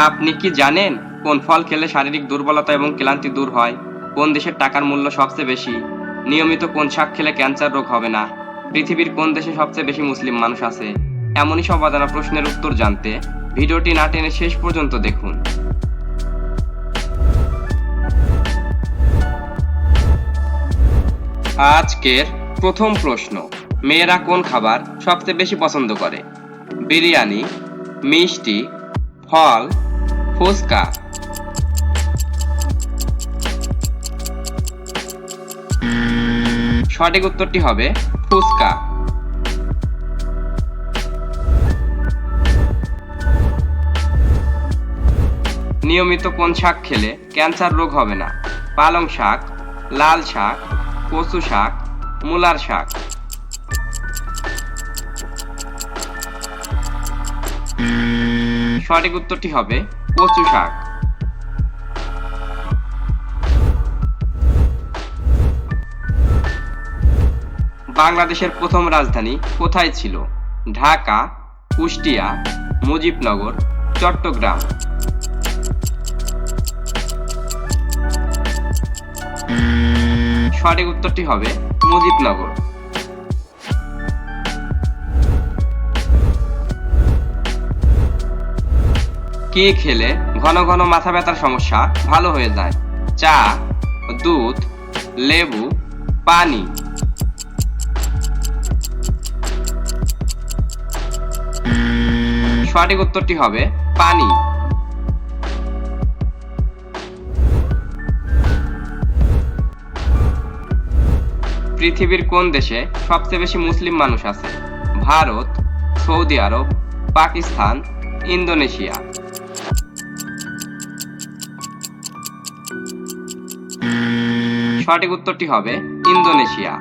আপনি কি জানেন কোন ফল খেলে শারীরিক দুর্বলতা এবং ক্লান্তি দূর হয়? কোন দেশের টাকার মূল্য সবচেয়ে বেশি? নিয়মিত কোন শাক খেলে ক্যান্সার রোগ হবে না? পৃথিবীর কোন দেশে সবচেয়ে বেশি মুসলিম মানুষ আছে? এমনই সব অজানা প্রশ্নের উত্তর জানতে ভিডিওটি না টেনে শেষ পর্যন্ত দেখুন। আজকের প্রথম প্রশ্ন, মেয়েরা কোন খাবার সবচেয়ে বেশি পছন্দ করে? বিরিয়ানি, মিষ্টি, ফল ফুচকা সঠিক উত্তরটি হবে ফুচকা। নিয়মিত কোন শাক খেলে ক্যান্সার রোগ হবে না? পালং শাক, লাল শাক, কচু শাক, মূলার শাক। সঠিক উত্তরটি হবে কচু শাক। বাংলাদেশের প্রথম রাজধানী কোথায় ছিল? ঢাকা, কুষ্টিয়া, মুজিবনগর, চট্টগ্রাম। সঠিক উত্তরটি হবে মুজিবনগর। কি খেলে ঘন ঘন মাথা ব্যথার সমস্যা ভালো হয়ে যায়? চা, দুধ, লেবু, পানি। সঠিক উত্তরটি হবে পানি। পৃথিবীর কোন দেশে সবচেয়ে বেশি মুসলিম মানুষ আছে? Bharat, Saudi Arab, Pakistan, Indonesia. সঠিক উত্তরটি হবে ইন্দোনেশিয়া।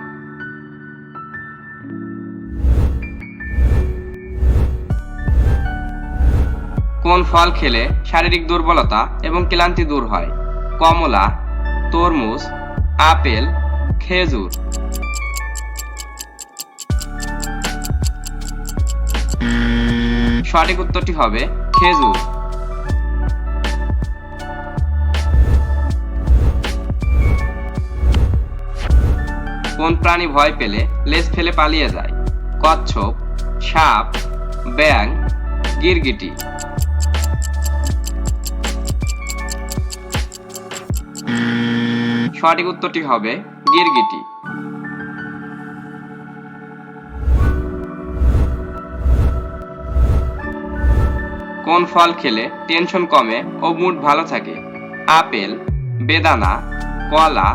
কোন ফল খেলে শারীরিক দুর্বলতা এবং ক্লান্তি দূর হয়? কমলা, তরমুজ, আপেল, খেজুর। সঠিক উত্তরটি হবে খেজুর। কোন প্রাণী ভয় পেলে লেজ ফেলে পালিয়ে যায়? কচ্ছপ, সাপ ব্যাং গিরগিটি। সঠিক উত্তরটি হবে গিরগিটি। কোন ফল খেলে টেনশন কমে ও মুড ভালো থাকে? আপেল, বেদানা, কলা,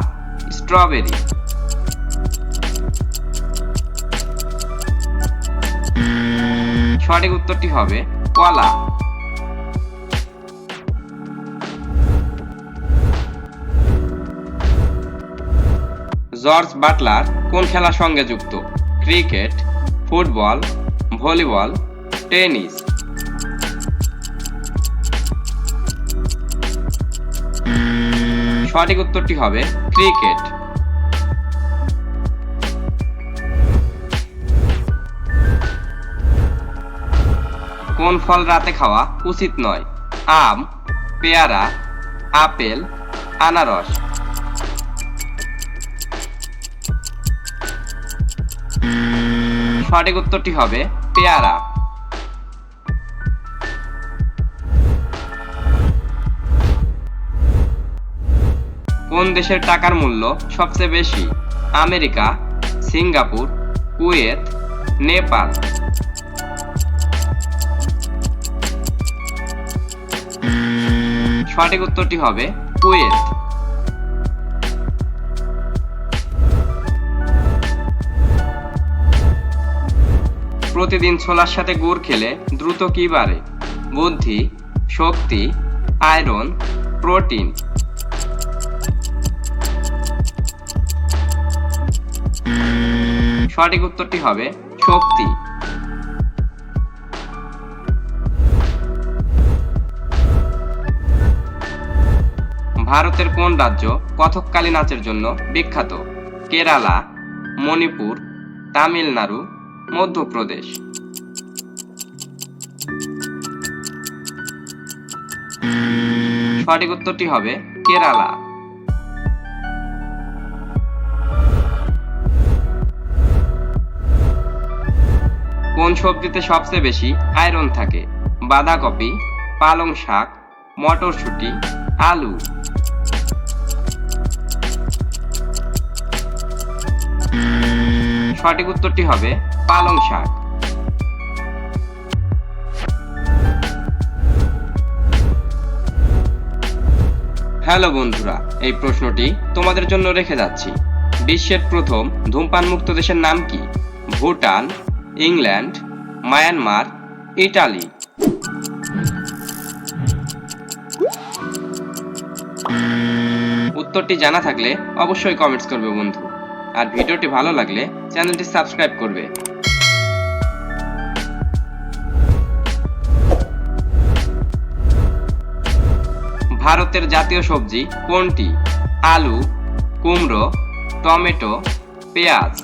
স্ট্রবেরি। সঠিক উত্তরটি হবে কলা। জর্জ বাটলার কোন খেলার সঙ্গে যুক্ত? Cricket, football, volleyball, tennis. সঠিক উত্তরটি হবে ক্রিকেট। কোন ফল রাতে খাওয়া উচিত নয়। আম, পেয়ারা, আপেল, আনারস। সঠিক উত্তরটি হবে পেয়ারা। কোন দেশের টাকার মূল্য সবচেয়ে বেশি? America, Singapore, Kuwait, Nepal. সঠিক উত্তরটি হবে কুয়েত। প্রতিদিন ছোলার সাথে গুড় খেলে দ্রুত কি বাড়ে? বুদ্ধি, শক্তি, আয়রন, প্রোটিন। সঠিক উত্তরটি হবে শক্তি। ভারতের কোন রাজ্য কথককালী নাচের জন্য বিখ্যাত? কেরালা, মণিপুর, তামিলনাড়ু, মধ্যপ্রদেশ। সঠিক উত্তরটি হবে কেরালা। কোন সবজিতে সবচেয়ে বেশি আয়রন থাকে? বাঁধাকপি, পালং শাক, মটরশুঁটি আলু সঠিক উত্তরটি হবে পালং শাক। হ্যালো বন্ধুরা, এই প্রশ্নটি তোমাদের জন্য রেখে যাচ্ছি। বিশ্বের প্রথম ধূমপান মুক্ত দেশের নাম কি? Bhutan, England, Myanmar, Italy. উত্তরটি জানা থাকলে অবশ্যই কমেন্টস করবে বন্ধু। আর ভিডিওটি ভালো লাগলে চ্যানেলটি সাবস্ক্রাইব করবে। ভারতের জাতীয় সবজি কোনটি? আলু, কুমড়ো, টমেটো, পেঁয়াজ।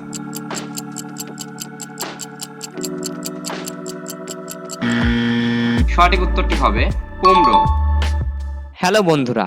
সঠিক উত্তরটি হবে কুমড়ো। হ্যালো বন্ধুরা